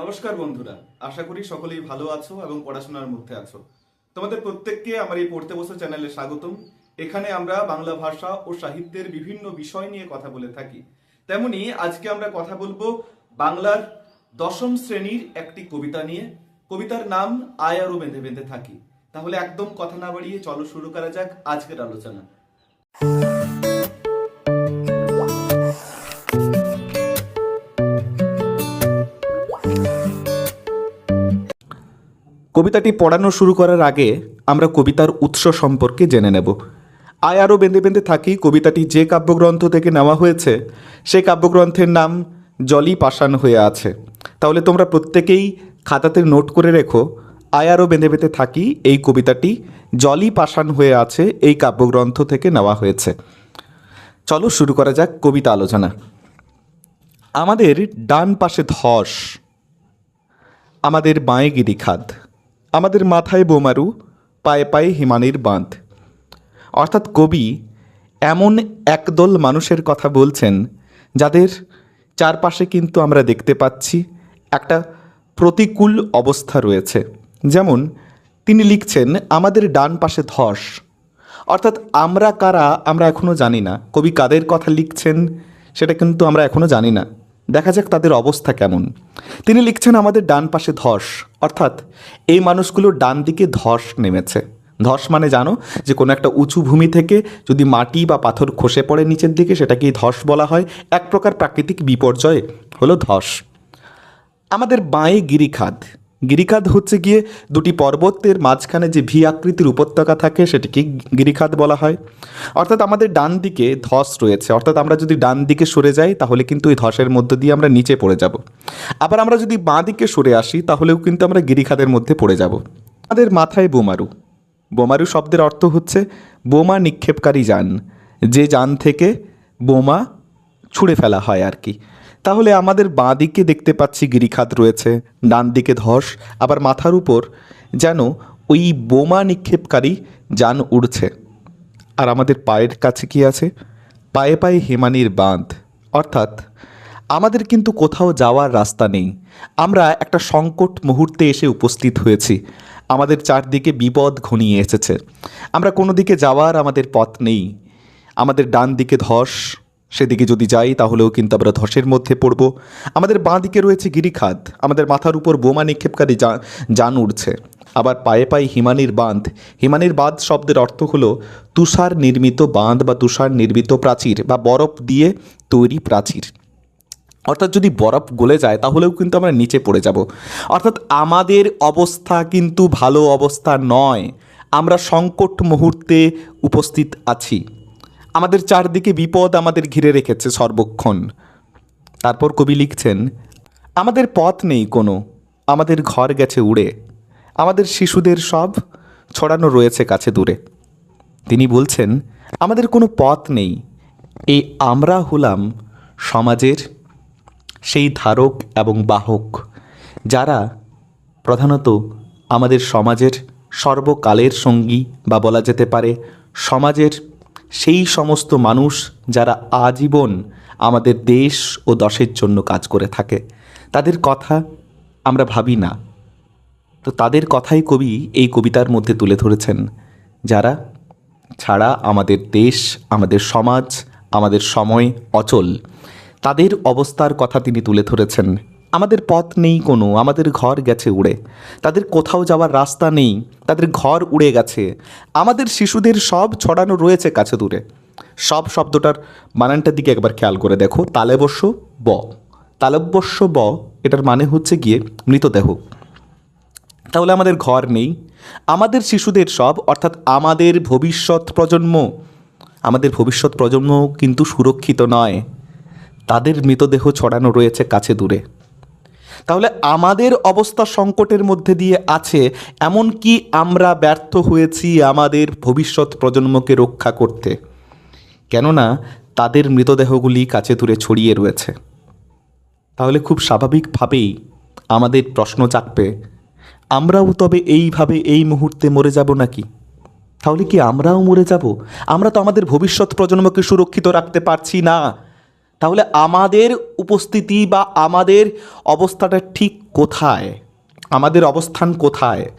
নমস্কার বন্ধুরা, আশা করি সকলেই ভালো আছো এবং পড়াশোনার মধ্যে আছো। তোমাদের প্রত্যেককে আমার এই পড়তে বসে চ্যানেলে স্বাগতম। এখানে আমরা বাংলা ভাষা ও সাহিত্যের বিভিন্ন বিষয় নিয়ে কথা বলে থাকি। তেমনি আজকে আমরা কথা বলব বাংলার দশম শ্রেণির একটি কবিতা নিয়ে। কবিতার নাম আয় আয়ারও বেঁধে বেঁধে থাকি। তাহলে একদম কথা না বাড়িয়ে চলো শুরু করা যাক আজকের আলোচনা। কবিতাটি পড়ানো শুরু করার আগে আমরা কবিতার উৎস সম্পর্কে জেনে নেব। আয় আরও বেঁধে বেঁধে থাকি কবিতাটি যে কাব্যগ্রন্থ থেকে নেওয়া হয়েছে সেই কাব্যগ্রন্থের নাম জলি পাষাণ হয়ে আছে। তাহলে তোমরা প্রত্যেকেই খাতাতে নোট করে রেখো, আয় আরও বেঁধে বেঁধে থাকি এই কবিতাটি জলি পাষাণ হয়ে আছে এই কাব্যগ্রন্থ থেকে নেওয়া হয়েছে। চলো শুরু করা যাক কবিতা আলোচনা। আমাদের ডান পাশে ধস, আমাদের বাঁয়ে গিরিখাদ আমাদের মাথায় বোমারু, পায়ে পায়ে হিমানির বাঁধ। অর্থাৎ কবি এমন একদল মানুষের কথা বলছেন, যাদের চারপাশে কিন্তু আমরা দেখতে পাচ্ছি একটা প্রতিকূল অবস্থা রয়েছে। যেমন তিনি লিখছেন, আমাদের ডান পাশে ধস। অর্থাৎ আমরা কারা, আমরা এখনও জানি না। কবি কাদের কথা লিখছেন, সেটা কিন্তু আমরা এখনও জানি না। দেখা যাক তাদের অবস্থা কেমন। তিনি লিখছেন, আমাদের ডান পাশে ধস। অর্থাৎ, এই মানুষগুলোর ডান দিকে ধস নেমেছে। ধস মানে জানো, যে কোনো একটা উঁচু ভূমি থেকে যদি মাটি বা পাথর খসে পড়ে নিচের দিকে, সেটাকেই ধস বলা হয়। এক প্রকার প্রাকৃতিক বিপর্যয় হলো ধস। আমাদের বাঁয়ে গিরিখাদ গিরিখাদ হচ্ছে গিয়ে দুটি পর্বতের মাঝখানে যে ভি আকৃতির উপত্যকা থাকে, সেটিকে গিরিখাদ বলা হয়। অর্থাৎ আমাদের ডান দিকে ধস রয়েছে। অর্থাৎ আমরা যদি ডান দিকে সরে যাই, তাহলে কিন্তু এই ধসের মধ্য দিয়ে আমরা নিচে পড়ে যাব। আবার আমরা যদি বাঁ দিকে সরে আসি, তাহলেও কিন্তু আমরা গিরিখাদের মধ্যে পড়ে যাব। আমাদের মাথায় বোমারু। বোমারু শব্দের অর্থ হচ্ছে, বোমা নিক্ষেপকারী যান। যে যান থেকে বোমা ছুঁড়ে ফেলা হয় আর কি। তাহলে আমাদের বাঁ দিকে দেখতে পাচ্ছি গিরিখাত রয়েছে ডান দিকে ধস, আবার মাথার উপর যেন ওই বোমা নিক্ষেপকারী যান উড়ছে। আর আমাদের পায়ের কাছে কি আছে? পায়ে পায়ে হিমানির বাঁধ। অর্থাৎ আমাদের কিন্তু কোথাও যাওয়ার রাস্তা নেই। আমরা একটা সংকট মুহূর্তে এসে উপস্থিত হয়েছি। আমাদের চারদিকে বিপদ ঘনিয়ে এসেছে। আমরা কোনো দিকে যাওয়ার আমাদের পথ নেই। আমাদের ডান দিকে ধস সেদিকে যদি যাই, তাহলেও কিন্তু আমরা ধসের মধ্যে পড়ব। আমাদের বাঁ দিকে রয়েছে গিরিখাদ আমাদের মাথার উপর বোমা নিক্ষেপকারী যান উড়ছে। আবার পায়ে পায়ে হিমানির বাঁধ। হিমানির বাঁধ শব্দের অর্থ হলো তুষার নির্মিত বাঁধ বা তুষার নির্মিত প্রাচীর বা বরফ দিয়ে তৈরি প্রাচীর। অর্থাৎ যদি বরফ গলে যায়, তাহলেও কিন্তু আমরা নিচে পড়ে যাব। অর্থাৎ আমাদের অবস্থা কিন্তু ভালো অবস্থা নয়। আমরা সংকট মুহূর্তে উপস্থিত আছি। আমাদের চারদিকে বিপদ আমাদের ঘিরে রেখেছে সর্বক্ষণ। তারপর কবি লিখছেন, আমাদের পথ নেই কোনো, আমাদের ঘর গেছে উড়ে, আমাদের শিশুদের সব ছড়ানো রয়েছে কাছে দূরে। তিনি বলছেন, আমাদের কোনো পথ নেই এই আমরা হলাম সমাজের সেই ধারক এবং বাহক, যারা প্রধানত আমাদের সমাজের সর্বকালের সঙ্গী বা বলা যেতে পারে সমাজের সেই সমস্ত মানুষ যারা আজীবন আমাদের দেশ ও দশের জন্য কাজ করে থাকে। তাদের কথা আমরা ভাবি না। তো তাদের কথাই কবি এই কবিতার মধ্যে তুলে ধরেছেন, যারা ছাড়া আমাদের দেশ, আমাদের সমাজ, আমাদের সময় অচল। তাদের অবস্থার কথা তিনি তুলে ধরেছেন। আমাদের পথ নেই কোনো, আমাদের ঘর গেছে উড়ে। তাদের কোথাও যাওয়ার রাস্তা নেই, তাদের ঘর উড়ে গেছে। আমাদের শিশুদের সব ছড়ানো রয়েছে কাছে দূরে। সব শব্দটার বানানটার দিকে একবার খেয়াল করে দেখো। তালেবস্য ব। তালব্যস্য ব, এটার মানে হচ্ছে গিয়ে মৃতদেহ। তাহলে আমাদের ঘর নেই। আমাদের শিশুদের সব, অর্থাৎ আমাদের ভবিষ্যৎ প্রজন্ম, আমাদের ভবিষ্যৎ প্রজন্ম কিন্তু সুরক্ষিত নয়। তাদের মৃতদেহ ছড়ানো রয়েছে কাছে দূরে। তাহলে আমাদের অবস্থা সংকটের মধ্যে দিয়ে আছে এমন কি আমরা ব্যর্থ হয়েছি আমাদের ভবিষ্যৎ প্রজন্মকে রক্ষা করতে। কেননা, তাদের মৃতদেহগুলি কাছে দূরে ছড়িয়ে রয়েছে। তাহলে খুব স্বাভাবিকভাবেই আমাদের প্রশ্ন জাগবে, আমরাও তবে এইভাবে এই মুহূর্তে মরে যাব নাকি? তাহলে কি আমরাও মরে যাব? আমরা তো আমাদের ভবিষ্যৎ প্রজন্মকে সুরক্ষিত রাখতে পারছি না। তাহলে আমাদের উপস্থিতি বা আমাদের অবস্থাটা ঠিক কোথায়? আমাদের অবস্থান কোথায়?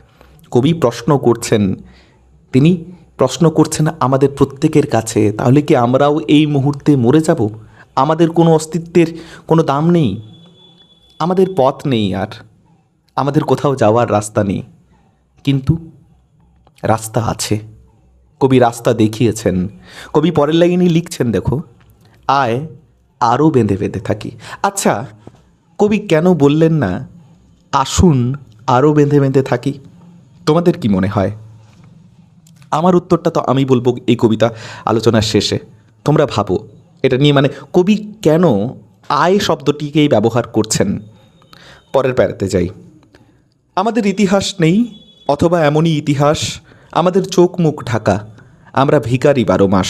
কবি প্রশ্ন করছেন। তিনি প্রশ্ন করছেন আমাদের প্রত্যেকের কাছে, তাহলে কি আমরাও এই মুহূর্তে মরে যাব? আমাদের কোনো অস্তিত্বের কোনো দাম নেই? আমাদের পথ নেই আর। আমাদের কোথাও যাওয়ার রাস্তা নেই। কিন্তু রাস্তা আছে। কবি রাস্তা দেখিয়েছেন। কবি পরের লাইনে লিখছেন, দেখো। আয় আরও বেঁধে বেঁধে থাকি। আচ্ছা কবি কেন বললেন না, আসুন আরও বেঁধে বেঁধে থাকি? তোমাদের কি মনে হয়? আমার উত্তরটা তো আমি বলব এই কবিতা আলোচনার শেষে। তোমরা ভাবো, এটা নিয়ে মানে কবি কেন আয় শব্দটিকেই ব্যবহার করছেন? পরের প্যারাতে যাই। আমাদের ইতিহাস নেই, অথবা এমনই ইতিহাস, আমাদের চোখ মুখ ঢাকা, আমরা ভিখারি বারো মাস।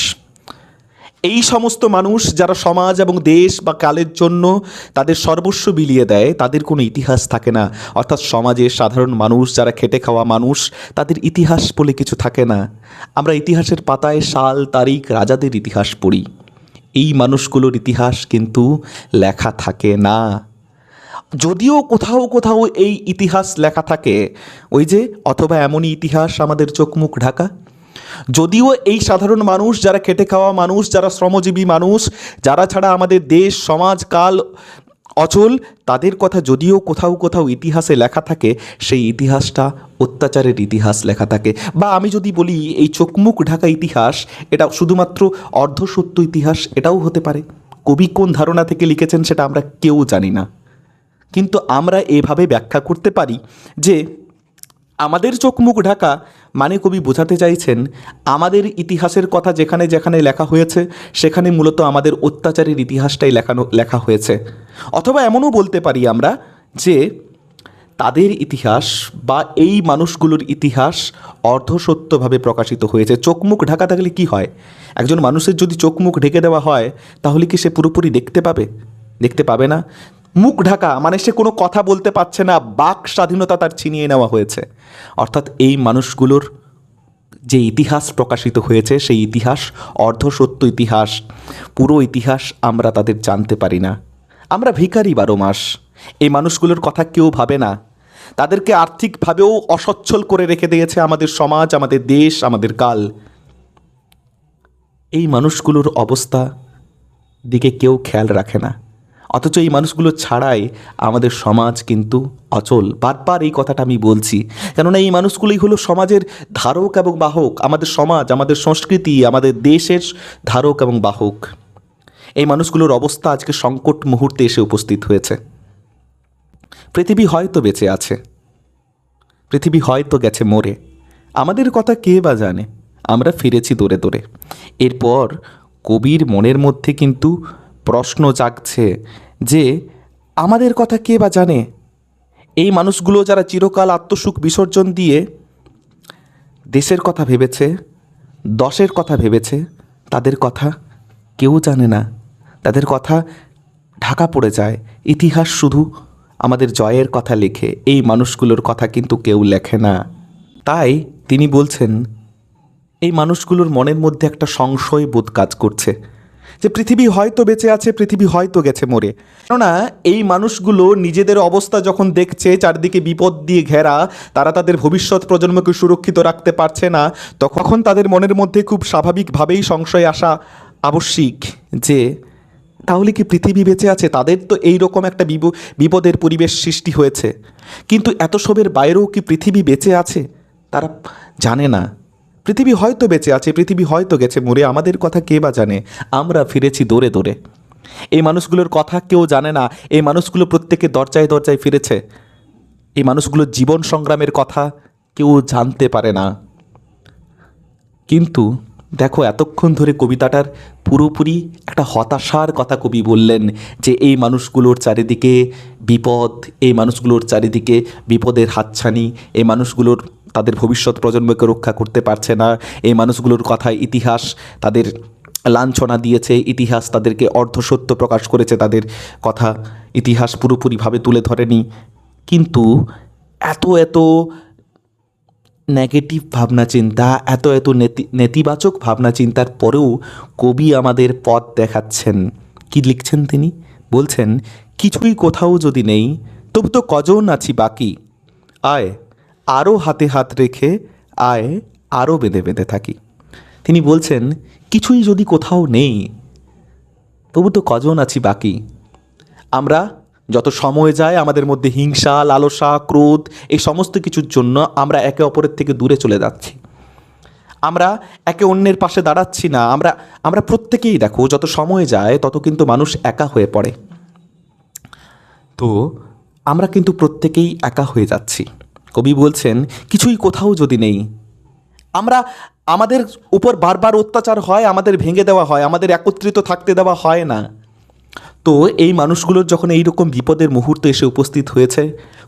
এই সমস্ত মানুষ যারা সমাজ এবং দেশ বা কালের জন্য তাদের সর্বস্ব বিলিয়ে দেয়, তাদের কোনো ইতিহাস থাকে না। অর্থাৎ সমাজের সাধারণ মানুষ, যারা খেটে খাওয়া মানুষ, তাদের ইতিহাস বলে কিছু থাকে না। আমরা ইতিহাসের পাতায় সাল, তারিখ, রাজাদের ইতিহাস পড়ি। এই মানুষগুলোর ইতিহাস কিন্তু লেখা থাকে না। যদিও কোথাও কোথাও এই ইতিহাস লেখা থাকে, ওই যে, অথবা এমনই ইতিহাস আমাদের চোখ মুখ ঢাকা। যদিও এই সাধারণ মানুষ, যারা খেটে খাওয়া মানুষ, যারা শ্রমজীবী মানুষ, যারা ছাড়া আমাদের দেশ, সমাজ, কাল অচল, তাদের কথা যদিও কোথাও কোথাও ইতিহাসে লেখা থাকে, সেই ইতিহাসটা অত্যাচারের ইতিহাস লেখা থাকে। বা আমি যদি বলি, এই চোখমুখ ঢাকা ইতিহাস, এটা শুধুমাত্র অর্ধসত্য ইতিহাস, এটাও হতে পারে। কবি কোন ধারণা থেকে লিখেছেন সেটা আমরা কেউ জানি না। কিন্তু আমরা এভাবে ব্যাখ্যা করতে পারি যে আমাদের চোখ মুখ ঢাকা মানে কবি বোঝাতে চাইছেন, আমাদের ইতিহাসের কথা যেখানে যেখানে লেখা হয়েছে, সেখানে মূলত আমাদের অত্যাচারের ইতিহাসটাই লেখানো, লেখা হয়েছে। অথবা এমনও বলতে পারি আমরা যে, তাদের ইতিহাস বা এই মানুষগুলোর ইতিহাস অর্ধসত্যভাবে প্রকাশিত হয়েছে। চোখ মুখ ঢাকা থাকলে কি হয়? একজন মানুষের যদি চোখ মুখ ঢেকে দেওয়া হয়, তাহলে কি সে পুরোপুরি দেখতে পাবে? দেখতে পাবে না? মুখ ঢাকা মানে সে কোনো কথা বলতে পারছে না, বাক স্বাধীনতা তার ছিনিয়ে নেওয়া হয়েছে। অর্থাৎ এই মানুষগুলোর যে ইতিহাস প্রকাশিত হয়েছে, সেই ইতিহাস, অর্ধসত্য ইতিহাস, পুরো ইতিহাস আমরা তাদের জানতে পারি না। আমরা ভিখারি বারো মাস। এই মানুষগুলোর কথা কেউ ভাবে না। তাদেরকে আর্থিকভাবেও অসচ্ছল করে রেখে দিয়েছে আমাদের সমাজ, আমাদের দেশ, আমাদের কাল। এই মানুষগুলোর অবস্থা দিকে কেউ খেয়াল রাখে না। অথচ এই মানুষগুলো ছাড়াই আমাদের সমাজ কিন্তু অচল। বারবার এই কথাটা আমি বলছি। কেননা এই মানুষগুলোই হলো সমাজের ধারক এবং বাহক। আমাদের সমাজ, আমাদের সংস্কৃতি, আমাদের দেশের ধারক এবং বাহক। এই মানুষগুলোর অবস্থা আজকে সংকট মুহূর্তে এসে উপস্থিত হয়েছে। পৃথিবী হয়তো বেঁচে আছে। পৃথিবী হয়তো গেছে মরে। আমাদের কথা কে বা জানে? আমরা ফিরেছি দৌড়ে দৌড়ে। এরপর কবির মনের মধ্যে কিন্তু প্রশ্ন জাগছে যে, আমাদের কথা কে বা জানে? এই মানুষগুলো যারা চিরকাল আত্মসুখ বিসর্জন দিয়ে দেশের কথা ভেবেছে, দশের কথা ভেবেছে, তাদের কথা কেউ জানে না। তাদের কথা ঢাকা পড়ে যায়। ইতিহাস শুধু আমাদের জয়ের কথা লেখে, এই মানুষগুলোর কথা কিন্তু কেউ লেখে না। তাই তিনি বলছেন, এই মানুষগুলোর মনের মধ্যে একটা সংশয় বোধ কাজ করছে। যে পৃথিবী হয়তো বেঁচে আছে, পৃথিবী হয়তো গেছে মরে। কেননা এই মানুষগুলো নিজেদের অবস্থা যখন দেখছে, চারদিকে বিপদ দিয়ে ঘেরা, তারা তাদের ভবিষ্যৎ প্রজন্মকে সুরক্ষিত রাখতে পারছে না, তখন তাদের মনের মধ্যে খুব স্বাভাবিকভাবেই সংশয় আসা আবশ্যিক যে, তাহলে কি পৃথিবী বেঁচে আছে? তাদের তো এই রকম একটা বিপদের পরিবেশ সৃষ্টি হয়েছে। কিন্তু এত সবের বাইরেও কি পৃথিবী বেঁচে আছে? তারা জানে না। পৃথিবী হয়তো বেঁচে আছে, পৃথিবী হয়তো গেছে মরে, আমাদের কথা কে বা জানে? আমরা ফিরেছি দৌড়ে দৌড়ে। এই মানুষগুলোর কথা কেউ জানে না, এই মানুষগুলো প্রত্যেকে দরজায় দরজায় ফিরেছে। এই মানুষগুলোর জীবন সংগ্রামের কথা কেউ জানতে পারে না। কিন্তু দেখো, এতক্ষণ ধরে কবিতাটার পুরোপুরি একটা হতাশার কথা কবি বললেন যে এই মানুষগুলোর চারিদিকে বিপদ, এই মানুষগুলোর চারিদিকে বিপদের হাতছানি, এই মানুষগুলোর তাদের ভবিষ্যৎ প্রজন্মকে রক্ষা করতে পারছে না। এই মানুষগুলোর কথায় ইতিহাস তাদের লাঞ্ছনা দিয়েছে, ইতিহাস তাদেরকে অর্ধসত্য প্রকাশ করেছে, তাদের কথা ইতিহাস পুরোপুরিভাবে তুলে ধরেনি। কিন্তু এত এত নেগেটিভ ভাবনা চিন্তা, এত এত নেতি নেতিবাচক ভাবনা চিন্তার পরেও কবি আমাদের পথ দেখাচ্ছেন। কি লিখছেন তিনি? বলছেন, কিছুই কোথাও যদি নেই, তবু তো কজন আছি বাকি? আয় আরও হাতে হাত রেখে আয় আরও বেঁধে বেঁধে থাকি। তিনি বলছেন, কিছুই যদি কোথাও নেই, তবু তো কজন আছি বাকি? আমরা যত সময় যায় আমাদের মধ্যে হিংসা, লালসা, ক্রোধ, এই সমস্ত কিছুর জন্য আমরা একে অপরের থেকে দূরে চলে যাচ্ছি। আমরা একে অন্যের পাশে দাঁড়াচ্ছি না। আমরা আমরা প্রত্যেকেই দেখো, যত সময় যায়, তত কিন্তু মানুষ একা হয়ে পড়ে। তো, আমরা কিন্তু প্রত্যেকেই একা হয়ে যাচ্ছি। কবি বলছেন, কিছুই কোথাও যদি নেই। আমরা, আমাদের উপর বারবার অত্যাচার হয়, আমাদের ভেঙে দেওয়া হয়, আমাদের একত্রিত থাকতে দেওয়া হয় না। তো এই মানুষগুলোর যখন এই রকম বিপদের মুহূর্ত এসে উপস্থিত হয়েছে,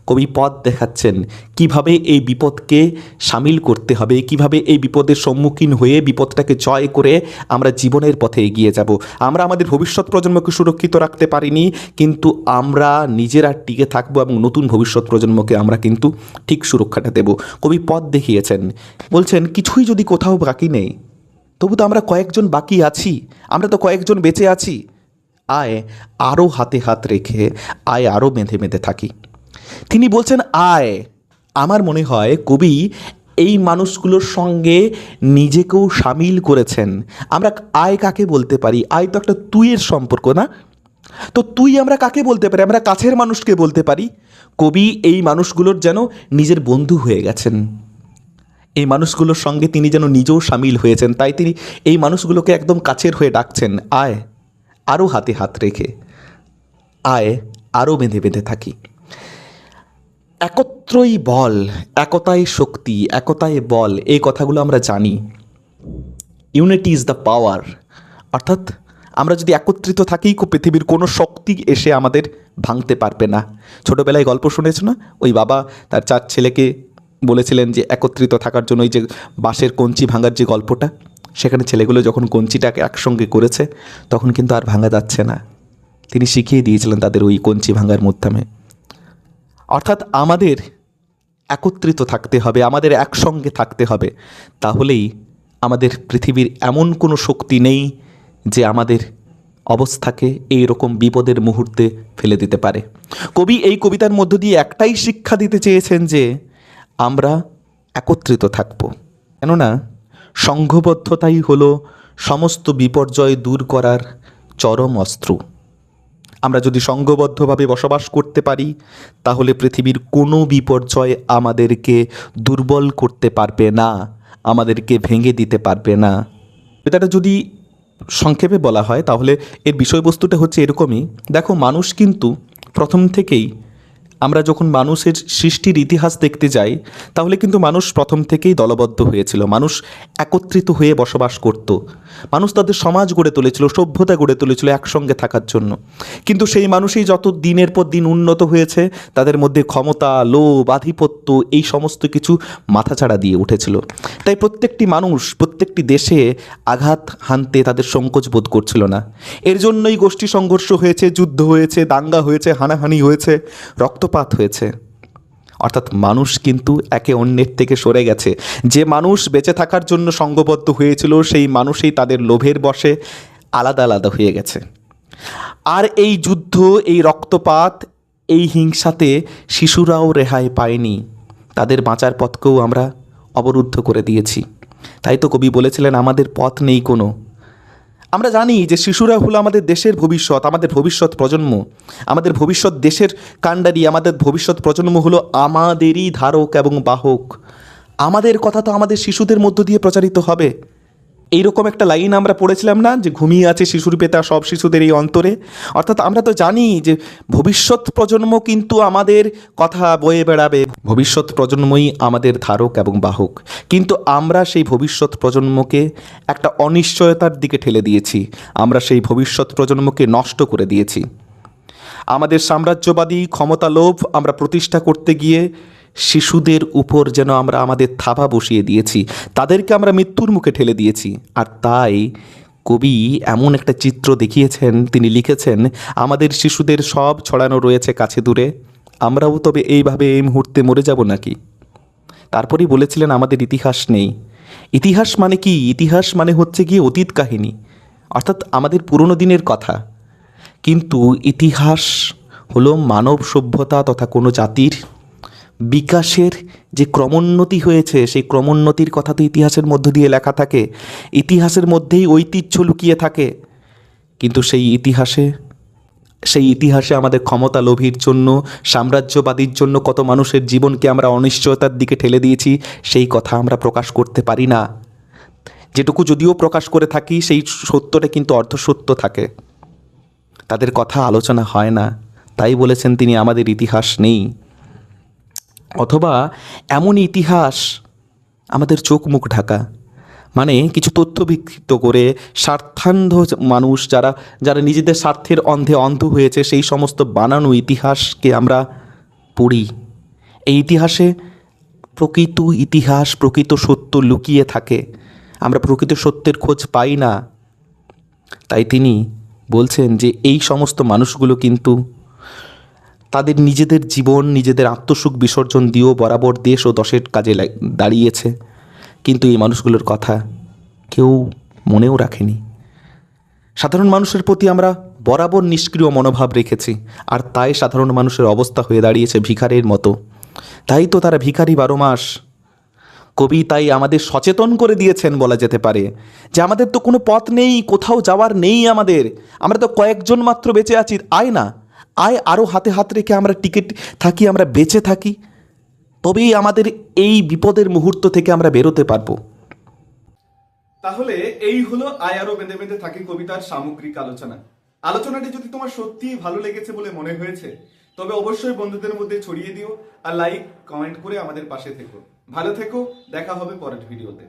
কবি পথ দেখাচ্ছেন। কীভাবে এই বিপদকে সামিল করতে হবে, কীভাবে এই বিপদের সম্মুখীন হয়ে বিপদটাকে জয় করে আমরা জীবনের পথে এগিয়ে যাব। আমরা আমাদের ভবিষ্যৎ প্রজন্মকে সুরক্ষিত রাখতে পারিনি, কিন্তু আমরা নিজেরা টিকে থাকব এবং নতুন ভবিষ্যৎ প্রজন্মকে আমরা কিন্তু ঠিক সুরক্ষাটা দেব। কবি পথ দেখিয়েছেন, বলছেন, কিছুই যদি কোথাও বাকি নেই, তবু তো আমরা কয়েকজন বাকি আছি। আমরা তো কয়েকজন বেঁচে আছি। আয় আরও হাতে হাত রেখে আয় আরও বেঁধে বেঁধে থাকি। তিনি বলছেন, আয়, আমার মনে হয় কবি এই মানুষগুলোর সঙ্গে নিজেকেও সামিল করেছেন। আমরা আয় কাকে বলতে পারি? আয় তো একটা তুইয়ের সম্পর্ক না? তো তুই আমরা কাকে বলতে পারি? আমরা কাছের মানুষকে বলতে পারি? কবি এই মানুষগুলোর যেন নিজের বন্ধু হয়ে গেছেন। এই মানুষগুলোর সঙ্গে তিনি যেন নিজেও সামিল হয়েছেন। তাই তিনি এই মানুষগুলোকে একদম কাছের হয়ে ডাকছেন। আয় আরও হাতে হাত রেখে আয় আরও বেঁধে বেঁধে থাকি। একত্রই বল একতায় শক্তি একতায় বল, এই কথাগুলো আমরা জানি। ইউনিটি ইজ দ্য পাওয়ার অর্থাৎ আমরা যদি একত্রিত থাকি পৃথিবীর কোনো শক্তি এসে আমাদের ভাঙতে পারবে না। ছোটোবেলায় গল্প শুনেছ না? ওই বাবা তার চার ছেলেকে বলেছিলেন যে, একত্রিত থাকার জন্য ওই যে বাঁশের কঞ্চি ভাঙার যে গল্পটা? সেখানে ছেলেগুলো যখন কঞ্চিটাকে একসঙ্গে করেছে, তখন কিন্তু আর ভাঙা যাচ্ছে না। তিনি শিখিয়ে দিয়েছিলেন তাদের ওই কঞ্চি ভাঙার মাধ্যমে। অর্থাৎ আমাদের একত্রিত থাকতে হবে, আমাদের একসঙ্গে থাকতে হবে। তাহলেই আমাদের পৃথিবীর এমন কোনো শক্তি নেই যে আমাদের অবস্থাকে এই রকম বিপদের মুহূর্তে ফেলে দিতে পারে। কবি এই কবিতার মধ্য দিয়ে একটাই শিক্ষা দিতে চেয়েছেন যে আমরা একত্রিত থাকব। কেননা সংঘবদ্ধতাই হলো সমস্ত বিপর্যয় দূর করার চরম অস্ত্র। আমরা যদি সংঘবদ্ধভাবে বসবাস করতে পারি, তাহলে পৃথিবীর কোনো বিপর্যয় আমাদেরকে দুর্বল করতে পারবে না, আমাদেরকে ভেঙে দিতে পারবে না। এটাটা যদি সংক্ষেপে বলা হয়, তাহলে এর বিষয়বস্তুটা হচ্ছে এরকমই। দেখো, মানুষ কিন্তু প্রথম থেকেই আমরা যখন মানুষের সৃষ্টির ইতিহাস দেখতে যাই, তাহলে কিন্তু মানুষ প্রথম থেকেই দলবদ্ধ হয়েছিল। মানুষ একত্রিত হয়ে বসবাস করত। মানুষ তাদের সমাজ গড়ে তুলেছিল, সভ্যতা গড়ে তুলেছিল একসঙ্গে থাকার জন্য। কিন্তু সেই মানুষই যত দিনের পর দিন উন্নত হয়েছে, তাদের মধ্যে ক্ষমতা, লোভ, আধিপত্য এই সমস্ত কিছু মাথাচাড়া দিয়ে উঠেছিল। তাই প্রত্যেকটি মানুষ, প্রত্যেকটি দেশে আঘাত হানতে তাদের সংকোচ বোধ করছিল না। এর জন্যই গোষ্ঠী সংঘর্ষ হয়েছে, যুদ্ধ হয়েছে, দাঙ্গা হয়েছে, হানাহানি হয়েছে, রক্তপাত হয়েছে। অর্থাৎ মানুষ কিন্তু একে অন্যের থেকে সরে গেছে। যে মানুষ বেঁচে থাকার জন্য সঙ্গবদ্ধ হয়েছিল, সেই মানুষই তাদের লোভের বশে আলাদা আলাদা হয়ে গেছে। আর এই যুদ্ধ, এই রক্তপাত, এই হিংসাতে শিশুরাও রেহাই পায়নি। তাদের বাঁচার পথকেও আমরা অবরুদ্ধ করে দিয়েছি। তাই তো কবি বলেছিলেন, আমাদের পথ নেই কোনো। আমরা জানি যে শিশুরা হলো আমাদের দেশের ভবিষ্যৎ, আমাদের ভবিষ্যৎ প্রজন্ম। আমাদের ভবিষ্যৎ দেশের কাণ্ডারি, আমাদের ভবিষ্যৎ প্রজন্ম হলো আমাদেরই ধারক এবং বাহক। আমাদের কথা তো আমাদের শিশুদের মধ্য দিয়ে প্রচারিত হবে। এইরকম একটা লাইন আমরা পড়েছিলাম না যে ঘুমিয়ে আছে শিশুর পেতা সব শিশুদের এই অন্তরে? অর্থাৎ আমরা তো জানি যে ভবিষ্যৎ প্রজন্ম কিন্তু আমাদের কথা বয়ে বেড়াবে। ভবিষ্যৎ প্রজন্মই আমাদের ধারক এবং বাহক। কিন্তু আমরা সেই ভবিষ্যৎ প্রজন্মকে একটা অনিশ্চয়তার দিকে ঠেলে দিয়েছি। আমরা সেই ভবিষ্যৎ প্রজন্মকে নষ্ট করে দিয়েছি। আমাদের সাম্রাজ্যবাদী ক্ষমতা লোভ আমরা প্রতিষ্ঠা করতে গিয়ে শিশুদের উপর যেন আমরা আমাদের থাবা বসিয়ে দিয়েছি, তাদেরকে আমরা মৃত্যুর মুখে ঠেলে দিয়েছি। আর তাই কবি এমন একটা চিত্র দেখিয়েছেন, তিনি লিখেছেন, আমাদের শিশুদের সব ছড়ানো রয়েছে কাছে দূরে, আমরাও তবে এইভাবে এই মুহূর্তে মরে যাব নাকি? তারপরেই বলেছিলেন, আমাদের ইতিহাস নেই। ইতিহাস মানে কি? ইতিহাস মানে হচ্ছে গিয়ে অতীত কাহিনী, অর্থাৎ আমাদের পুরনো দিনের কথা। কিন্তু ইতিহাস হলো মানব সভ্যতা তথা কোনো জাতির বিকাশের যে ক্রমোন্নতি হয়েছে, সেই ক্রমোন্নতির কথা তো ইতিহাসের মধ্য দিয়ে লেখা থাকে। ইতিহাসের মধ্যেই ঐতিহ্য লুকিয়ে থাকে। কিন্তু সেই ইতিহাসে সেই ইতিহাসে আমাদের ক্ষমতা লোভীর জন্য, সাম্রাজ্যবাদীর জন্য কত মানুষের জীবনকে আমরা অনিশ্চয়তার দিকে ঠেলে দিয়েছি, সেই কথা আমরা প্রকাশ করতে পারি না। যেটুকু যদিও প্রকাশ করে থাকি, সেই সত্যটা কিন্তু অর্ধসত্য থাকে। তাদের কথা আলোচনা হয় না। তাই বলেছেন তিনি, আমাদের ইতিহাস নেই। অথবা এমন ইতিহাস আমাদের চোখ মুখ ঢাকা। মানে কিছু তথ্য বিকৃত করে স্বার্থান্ধ মানুষ যারা যারা নিজেদের স্বার্থের অন্ধে অন্ধ হয়েছে, সেই সমস্ত বানানো ইতিহাসকে আমরা পড়ি। এই ইতিহাসে প্রকৃত ইতিহাস, প্রকৃত সত্য লুকিয়ে থাকে। আমরা প্রকৃত সত্যের খোঁজ পাই না। তাই তিনি বলছেন যে এই সমস্ত মানুষগুলো কিন্তু তাদের নিজেদের জীবন, নিজেদের আত্মসুখ বিসর্জন দিয়েও বরাবর দেশ ও দশের কাজে দাঁড়িয়েছে। কিন্তু এই মানুষগুলোর কথা কেউ মনেও রাখেনি। সাধারণ মানুষের প্রতি আমরা বরাবর নিষ্ক্রিয় মনোভাব রেখেছি, আর তাই সাধারণ মানুষের অবস্থা হয়ে দাঁড়িয়েছে ভিখারির মতো। তাই তো তারা ভিখারি বারো মাস। কবি তাই আমাদের সচেতন করে দিয়েছেন বলা যেতে পারে, যে আমাদের তো কোনো পথ নেই, কোথাও যাওয়ার নেই আমাদের। আমরা তো কয়েকজন মাত্র বেঁচে আছি, আয় না। আয় আরও হাতে হাত রেখে আমরা টিকিট থাকি, আমরা বেঁচে থাকি, তবেই আমাদের এই বিপদের মুহূর্ত থেকে আমরা বেরোতে পারব। তাহলে এই হলো আয় আরও বেঁধে বেঁধে থাকি কবিতার সামগ্রিক আলোচনা। আলোচনাটি যদি তোমার সত্যিই ভালো লেগেছে বলে মনে হয়েছে, তবে অবশ্যই বন্ধুদের মধ্যে ছড়িয়ে দিও আর লাইক কমেন্ট করে আমাদের পাশে থেকো। ভালো থেকো, দেখা হবে পরের ভিডিওতে